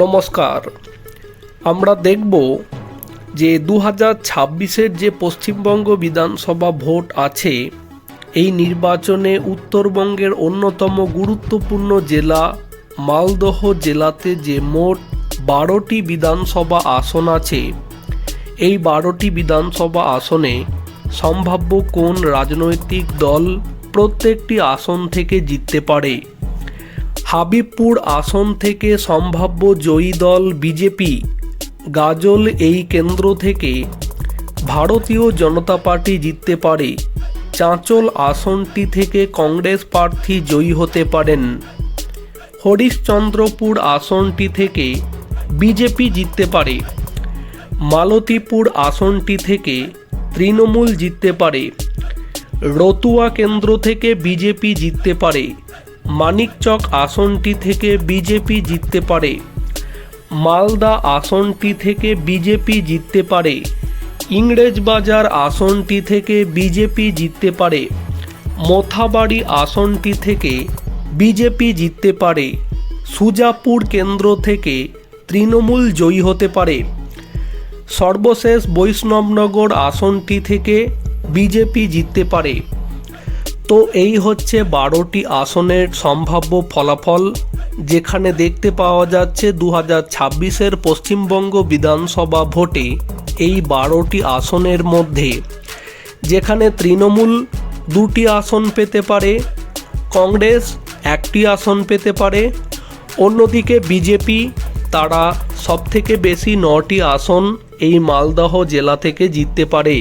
নমস্কার। আমরা দেখব যে দু হাজার ছাব্বিশের যে পশ্চিমবঙ্গ বিধানসভা ভোট আছে, এই নির্বাচনে উত্তরবঙ্গের অন্যতম গুরুত্বপূর্ণ জেলা মালদহ জেলাতে যে মোট বারোটি বিধানসভা আসন আছে, এই বারোটি বিধানসভা আসনে সম্ভাব্য কোন রাজনৈতিক দল প্রত্যেকটি আসন থেকে জিততে পারে? হাবিবপুর আসন থেকে সম্ভাব্য জয়ী দল বিজেপি। গাজল এই কেন্দ্র থেকে ভারতীয় জনতা পার্টি জিততে পারে। চাঁচল আসনটি থেকে কংগ্রেস প্রার্থী জয়ী হতে পারেন। হরিশ্চন্দ্রপুর আসনটি থেকে বিজেপি জিততে পারে। মালতীপুর আসনটি থেকে তৃণমূল জিততে পারে। রতুয়া কেন্দ্র থেকে বিজেপি জিততে পারে। মানিকচক আসনটি থেকে বিজেপি জিততে পারে। মালদা আসনটি থেকে বিজেপি জিততে পারে। ইংরেজবাজার আসনটি থেকে বিজেপি জিততে পারে। মোথাবাড়ি আসনটি থেকে বিজেপি জিততে পারে। সুজাপুর কেন্দ্র থেকে তৃণমূল জয়ী হতে পারে। সর্বশেষ বৈষ্ণবনগর আসনটি থেকে বিজেপি জিততে পারে। তো এই হচ্ছে বারোটি আসনের সম্ভাব্য ফলাফল, যেখানে দেখতে পাওয়া যাচ্ছে দু হাজার ছাব্বিশের পশ্চিমবঙ্গ বিধানসভা ভোটে এই বারোটি আসনের মধ্যে, যেখানে তৃণমূল দুটি আসন পেতে পারে, কংগ্রেস একটি আসন পেতে পারে, অন্যদিকে বিজেপি তারা সবথেকে বেশি নটি আসন এই মালদহ জেলা থেকে জিততে পারে।